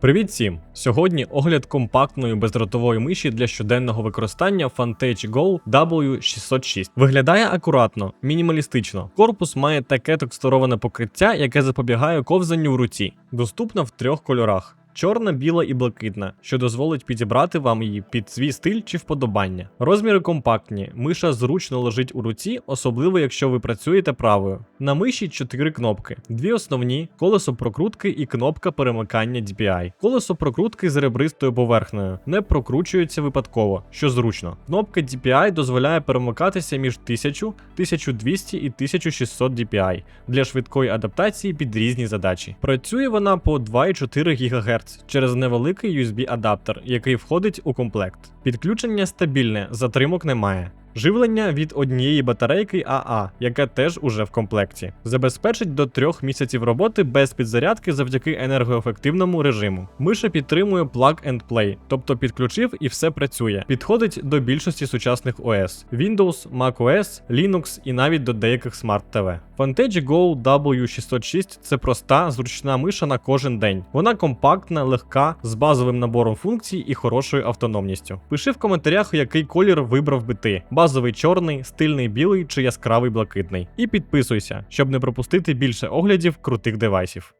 Привіт всім! Сьогодні огляд компактної бездротової миші для щоденного використання Fantech Go W606. Виглядає акуратно, мінімалістично. Корпус має таке текстуроване покриття, яке запобігає ковзанню в руці. Доступна в трьох кольорах. Чорна, біла і блакитна, що дозволить підібрати вам її під свій стиль чи вподобання. Розміри компактні, миша зручно лежить у руці, особливо якщо ви працюєте правою. На миші 4 кнопки: дві основні, колесо прокрутки і кнопка перемикання DPI. Колесо прокрутки з ребристою поверхнею не прокручується випадково, що зручно. Кнопка DPI дозволяє перемикатися між 1000, 1200 і 1600 DPI для швидкої адаптації під різні задачі. Працює вона по 2,4 ГГц через невеликий USB-адаптер, який входить у комплект. Підключення стабільне, затримок немає. Живлення від однієї батарейки АА, яка теж уже в комплекті, забезпечить до трьох місяців роботи без підзарядки завдяки енергоефективному режиму. Миша підтримує Plug and Play, тобто підключив і все працює. Підходить до більшості сучасних OS: Windows, macOS, Linux і навіть до деяких Smart TV. Vantage Go W606 це проста, зручна миша на кожен день. Вона компактна, легка, з базовим набором функцій і хорошою автономністю. Пиши в коментарях, який колір вибрав би ти: базовий чорний, стильний білий чи яскравий блакитний. І підписуйся, щоб не пропустити більше оглядів крутих девайсів.